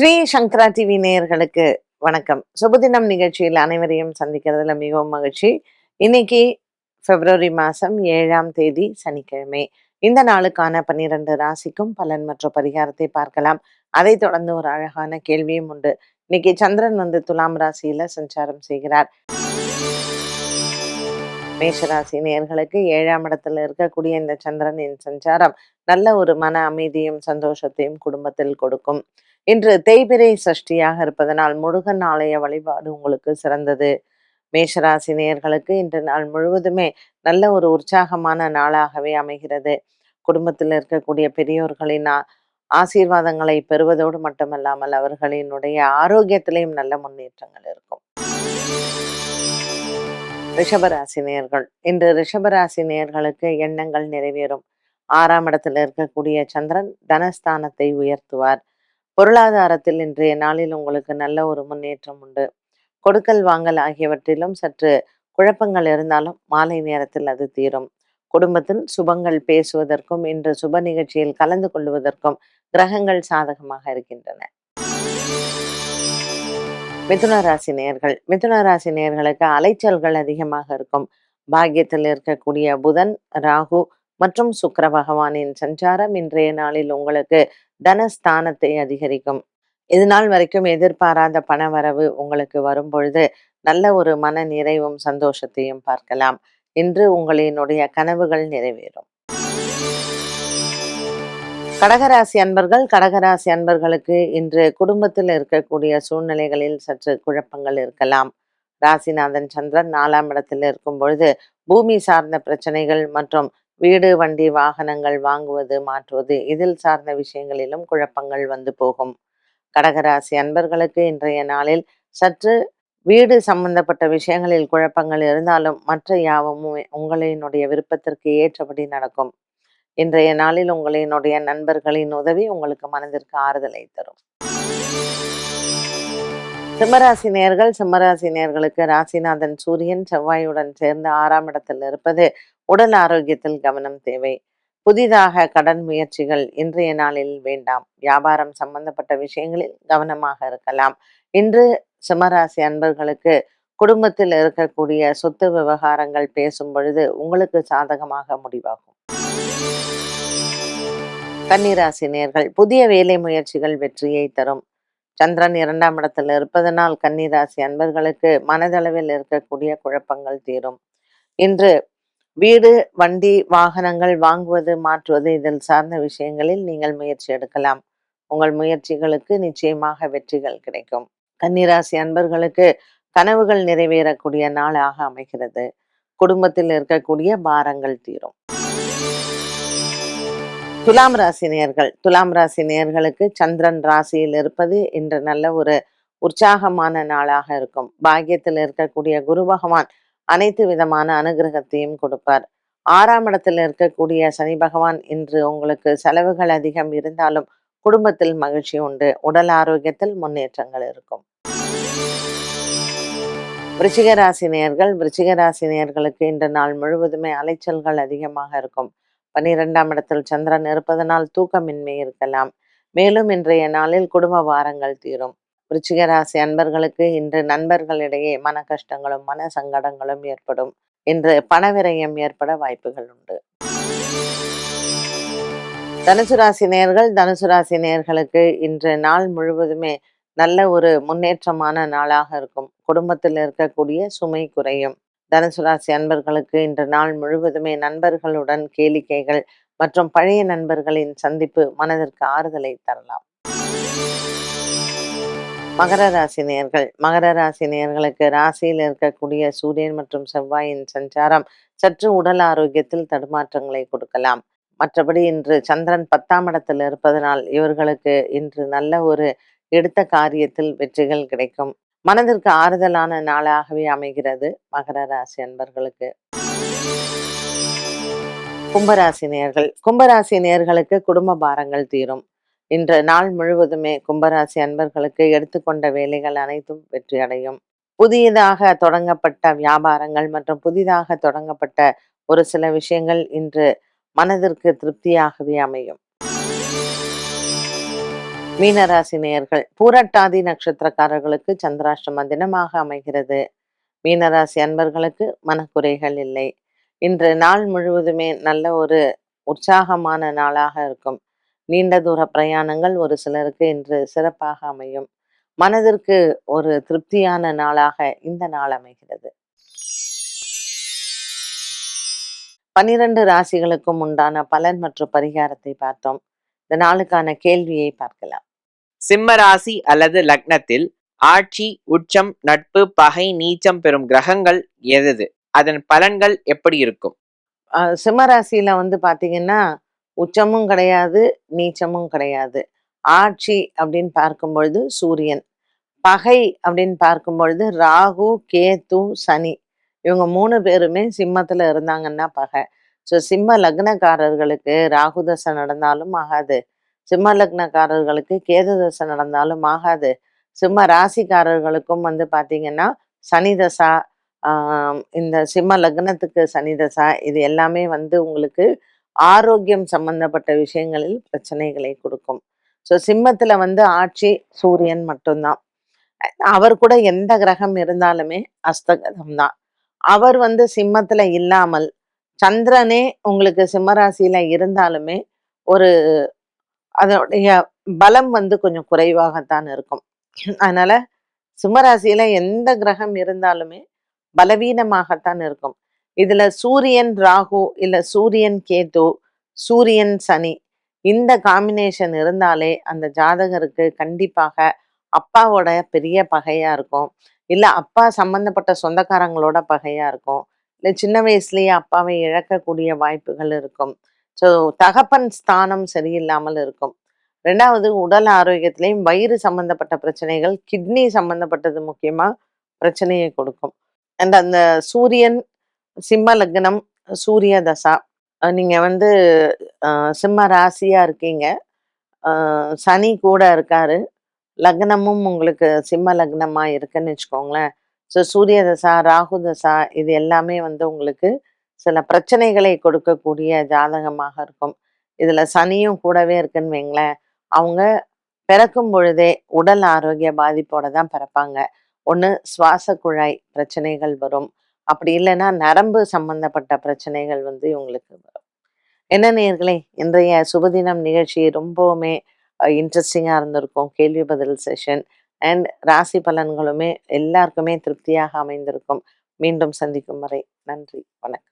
ஸ்ரீ சங்கரா TV நேயர்களுக்கு வணக்கம். சுபதினம் நிகழ்ச்சியில் அனைவரையும் சந்திக்கிறதுல மிகவும் மகிழ்ச்சி. இன்னைக்கு பிப்ரவரி மாதம் ஏழாம் தேதி சனிக்கிழமை. இந்த நாளுக்கான பன்னிரண்டு ராசிக்கும் பலன் மற்றும் பரிகாரத்தை பார்க்கலாம். அதை தொடர்ந்து ஒரு அழகான கேள்வியும் உண்டு. இன்னைக்கு சந்திரன் வந்து துலாம் ராசியில சஞ்சாரம் செய்கிறார். மேஷராசி நேர்களுக்கு ஏழாம் இடத்துல இருக்கக்கூடிய இந்த சந்திரனின் சஞ்சாரம் நல்ல ஒரு மன அமைதியும் சந்தோஷத்தையும் குடும்பத்தில் கொடுக்கும். இன்று தேய்பிரை சஷ்டியாக இருப்பதனால் முருகன் ஆலய வழிபாடு உங்களுக்கு சிறந்தது. மேஷராசி நேயர்களுக்கு இன்று நாள் முழுவதுமே நல்ல ஒரு உற்சாகமான நாளாகவே அமைகிறது. குடும்பத்தில் இருக்கக்கூடிய பெரியோர்களின் ஆசீர்வாதங்களை பெறுவதோடு மட்டுமல்லாமல் அவர்களினுடைய ஆரோக்கியத்திலையும் நல்ல முன்னேற்றங்கள் இருக்கும். ரிஷபராசி நேர்கள் இன்று ரிஷபராசி நேர்களுக்கு எண்ணங்கள் நிறைவேறும். ஆறாம் இடத்தில் இருக்கக்கூடிய சந்திரன் தனஸ்தானத்தை உயர்த்துவார். பொருளாதாரத்தில் இன்றைய நாளில் உங்களுக்கு நல்ல ஒரு முன்னேற்றம் உண்டு. கொடுக்கல் வாங்கல் ஆகியவற்றிலும் சற்று குழப்பங்கள் இருந்தாலும் மாலை நேரத்தில் அது தீரும். குடும்பத்தில் சுபங்கள் பேசுவதற்கும் இன்று சுப நிகழ்ச்சியில் கலந்து கொள்வதற்கும் கிரகங்கள் சாதகமாக இருக்கின்றன. மிதுன ராசி நேர்கள் மிதுன ராசி நேர்களுக்கு அலைச்சல்கள் அதிகமாக இருக்கும். பாக்கியத்தில் இருக்கக்கூடிய புதன் ராகு மற்றும் சுக்கர பகவானின் சஞ்சாரம் இன்றைய நாளில் உங்களுக்கு தனஸ்தானத்தை அதிகரிக்கும். இது நாள் வரைக்கும் எதிர்பாராத பணவரவு உங்களுக்கு வரும் பொழுது நல்ல ஒரு மன நிறைவும் சந்தோஷத்தையும் பார்க்கலாம். இன்று உங்களினுடைய கனவுகள் நிறைவேறும். கடகராசி அன்பர்கள் கடகராசி அன்பர்களுக்கு இன்று குடும்பத்தில் இருக்கக்கூடிய சூழ்நிலைகளில் சற்று குழப்பங்கள் இருக்கலாம். ராசிநாதன் சந்திரன் நாலாம் இடத்தில் இருக்கும் பொழுது பூமி சார்ந்த பிரச்சனைகள் மற்றும் வீடு வண்டி வாகனங்கள் வாங்குவது மாற்றுவது இதில் சார்ந்த விஷயங்களிலும் குழப்பங்கள் வந்து போகும். கடகராசி அன்பர்களுக்கு இன்றைய நாளில் சற்று வீடு சம்பந்தப்பட்ட விஷயங்களில் குழப்பங்கள் இருந்தாலும் மற்ற யாவமும் உங்களினுடைய விருப்பத்திற்கு ஏற்றபடி நடக்கும். இன்றைய நாளில் உங்களினுடைய நண்பர்களின் உதவி உங்களுக்கு மனதிற்கு ஆறுதலை தரும். சிம்மராசி நேர்கள் சிம்மராசி நேர்களுக்கு ராசிநாதன் சூரியன் செவ்வாயுடன் சேர்ந்து ஆறாம் இடத்தில் இருப்பது உடல் ஆரோக்கியத்தில் கவனம் தேவை. புதிதாக கடன் முயற்சிகள் இன்றைய நாளில் வேண்டாம். வியாபாரம் சம்பந்தப்பட்ட விஷயங்களில் கவனமாக இருக்கலாம். இன்று சிம்மராசி அன்பர்களுக்கு குடும்பத்தில் இருக்கக்கூடிய சொத்து விவகாரங்கள் பேசும் பொழுது உங்களுக்கு சாதகமாக முடிவாகும். கன்னிராசி நேர்கள் புதிய வேலை முயற்சிகள் வெற்றியை தரும். சந்திரன் இரண்டாம் இடத்தில் இருப்பதனால் கன்னிராசி அன்பர்களுக்கு மனதளவில் இருக்கக்கூடிய குழப்பங்கள் தீரும். இன்று வீடு வண்டி வாகனங்கள் வாங்குவது மாற்றுவது இதில் சார்ந்த விஷயங்களில் நீங்கள் முயற்சி எடுக்கலாம். உங்கள் முயற்சிகளுக்கு நிச்சயமாக வெற்றிகள் கிடைக்கும். கன்னிராசி அன்பர்களுக்கு கனவுகள் நிறைவேறக்கூடிய நாளாக அமைகிறது. குடும்பத்தில் இருக்கக்கூடிய பாரங்கள் தீரும். துலாம் ராசி நேர்கள். துலாம் ராசி நேர்களுக்கு சந்திரன் ராசியில் இருப்பது இன்று நல்ல ஒரு உற்சாகமான நாளாக இருக்கும். பாக்கியத்தில் இருக்கக்கூடிய குரு பகவான் அனைத்து விதமான அனுகிரகத்தையும் கொடுப்பார். ஆறாம் இடத்தில் இருக்கக்கூடிய சனி பகவான் இன்று உங்களுக்கு செலவுகள் அதிகம் இருந்தாலும் குடும்பத்தில் மகிழ்ச்சி உண்டு. உடல் ஆரோக்கியத்தில் முன்னேற்றங்கள் இருக்கும். விருச்சிக ராசி இன்று நாள் முழுவதுமே அலைச்சல்கள் அதிகமாக இருக்கும். பன்னிரெண்டாம் இடத்தில் சந்திரன் இருப்பதனால் தூக்கமின்மை இருக்கலாம். மேலும் இன்றைய நாளில் குடும்ப வாரங்கள் தீரும். விருச்சிக ராசி அன்பர்களுக்கு இன்று நண்பர்களிடையே மன கஷ்டங்களும் மன சங்கடங்களும் ஏற்படும். இன்று பணவிரயம் ஏற்பட வாய்ப்புகள் உண்டு. தனுசு ராசி நேயர்கள் தனுசு ராசி நேயர்களுக்கு இன்று நாள் முழுவதுமே நல்ல ஒரு முன்னேற்றமான நாளாக இருக்கும். குடும்பத்தில் இருக்கக்கூடிய சுமை குறையும். தனுசு ராசி அன்பர்களுக்கு இன்று நாள் முழுவதுமே நண்பர்களுடன் கேளிக்கைகள் மற்றும் பழைய நண்பர்களின் சந்திப்பு மனதிற்கு ஆறுதலை தரலாம். மகர ராசி நேயர்கள் மகர ராசி நேயர்களுக்கு ராசியில் இருக்கக்கூடிய சூரியன் மற்றும் செவ்வாயின் சஞ்சாரம் சற்று உடல் ஆரோக்கியத்தில் தடுமாற்றங்களை கொடுக்கலாம். மற்றபடி இன்று சந்திரன் பத்தாம் இடத்தில் இருப்பதனால் இவர்களுக்கு இன்று நல்ல ஒரு எடுத்த காரியத்தில் வெற்றிகள் கிடைக்கும். மனதிற்கு ஆறுதலான நாளாகவே அமைகிறது மகர ராசி அன்பர்களுக்கு. கும்பராசி நேயர்கள் கும்பராசி நேயர்களுக்கு குடும்ப பாரங்கள் தீரும். இன்று நாள் முழுவதுமே கும்பராசி அன்பர்களுக்கு எடுத்துக்கொண்ட வேலைகள் அனைத்தும் வெற்றி அடையும். புதியதாக தொடங்கப்பட்ட வியாபாரங்கள் மற்றும் புதிதாக தொடங்கப்பட்ட ஒரு சில விஷயங்கள் இன்று மனதிற்கு திருப்தியாகவே அமையும். மீனராசி நேயர்கள் பூரட்டாதி நட்சத்திரக்காரர்களுக்கு சந்திராஷ்டம தினமாக அமைகிறது. மீனராசி அன்பர்களுக்கு மனக்குறைகள் இல்லை. இன்று நாள் முழுவதுமே நல்ல ஒரு உற்சாகமான நாளாக இருக்கும். நீண்ட தூர பிரயாணங்கள் ஒரு சிலருக்கு இன்று சிறப்பாக அமையும். மனதிற்கு ஒரு திருப்தியான நாளாக இந்த நாள் அமைகிறது. பனிரெண்டு ராசிகளுக்கும் உண்டான பலன் மற்றும் பரிகாரத்தை பார்த்தோம். இந்த நாளுக்கான கேள்வியை பார்க்கலாம். சிம்ம ராசி அல்லது லக்னத்தில் ஆட்சி உச்சம் நட்பு பகை நீச்சம் பெறும் கிரகங்கள் எது அதன் பலன்கள் எப்படி இருக்கும்? அஹ் சிம்ம ராசியில வந்து பாத்தீங்கன்னா உச்சமும் கிடையாது நீச்சமும் கிடையாது. ஆட்சி அப்படின்னு பார்க்கும் பொழுது சூரியன். பகை அப்படின்னு பார்க்கும் பொழுது ராகு கேத்து சனி. இவங்க மூணு பேருமே சிம்மத்துல இருந்தாங்கன்னா பகை. ஸோ சிம்ம லக்னக்காரர்களுக்கு ராகு தசை நடந்தாலும் ஆகாது. சிம்ம லக்னக்காரர்களுக்கு கேது தசை நடந்தாலும் ஆகாது. சிம்ம ராசிக்காரர்களுக்கும் வந்து பார்த்தீங்கன்னா சனி தசா இந்த சிம்ம லக்னத்துக்கு சனி தசா இது எல்லாமே வந்து உங்களுக்கு ஆரோக்கியம் சம்பந்தப்பட்ட விஷயங்களில் பிரச்சனைகளை கொடுக்கும். ஸோ சிம்மத்துல வந்து ஆட்சி சூரியன் மட்டும்தான். அவர் கூட எந்த கிரகம் இருந்தாலுமே அஸ்தகதம் தான். அவர் வந்து சிம்மத்துல இல்லாமல் சந்திரனே உங்களுக்கு சிம்மராசியில இருந்தாலுமே ஒரு அதனுடைய பலம் வந்து கொஞ்சம் குறைவாகத்தான் இருக்கும். அதனால சிம்மராசியில எந்த கிரகம் இருந்தாலுமே பலவீனமாகத்தான் இருக்கும். இதுல சூரியன் ராகு இல்ல சூரியன் கேது சூரியன் சனி இந்த காம்பினேஷன் இருந்தாலே அந்த ஜாதகருக்கு கண்டிப்பாக அப்பாவோட பெரிய பகையா இருக்கும். இல்ல அப்பா சம்பந்தப்பட்ட சொந்தக்காரங்களோட பகையா இருக்கும். இல்ல சின்ன வயசுலயே அப்பாவை இழக்கக்கூடிய வாய்ப்புகள் இருக்கும். ஸோ தகப்பன் ஸ்தானம் சரியில்லாமல் இருக்கும். ரெண்டாவது உடல் ஆரோக்கியத்திலையும் வயிறு சம்பந்தப்பட்ட பிரச்சனைகள் கிட்னி சம்பந்தப்பட்டது முக்கியமா பிரச்சனையை கொடுக்கும். அண்ட் அந்த சூரியன் சிம்ம லக்னம் சூரிய தசா நீங்க வந்து சிம்ம ராசியா இருக்கீங்க. அஹ் சனி கூட இருக்காரு. லக்னமும் உங்களுக்கு சிம்ம லக்னமா இருக்குன்னு வச்சுக்கோங்களேன். ஸோ சூரிய தசா ராகு தசா இது எல்லாமே வந்து உங்களுக்கு சில பிரச்சனைகளை கொடுக்கக்கூடிய ஜாதகமாக இருக்கும். இதுல சனியும் கூடவே இருக்குன்னு வைங்களேன். அவங்க பிறக்கும் பொழுதே உடல் ஆரோக்கிய பாதிப்போட தான் பிறப்பாங்க. ஒன்று சுவாச குழாய் பிரச்சனைகள் வரும். அப்படி இல்லைன்னா நரம்பு சம்பந்தப்பட்ட பிரச்சனைகள் வந்து இவங்களுக்கு வரும். என்ன நேர்களே இன்றைய சுபதினம் நிகழ்ச்சி ரொம்பவுமே இன்ட்ரெஸ்டிங்காக இருந்திருக்கும். கேள்வி பதில் செஷன் அண்ட் ராசி பலன்களுமே எல்லாருக்குமே திருப்தியாக அமைந்திருக்கும். மீண்டும் சந்திக்கும் வரை நன்றி வணக்கம்.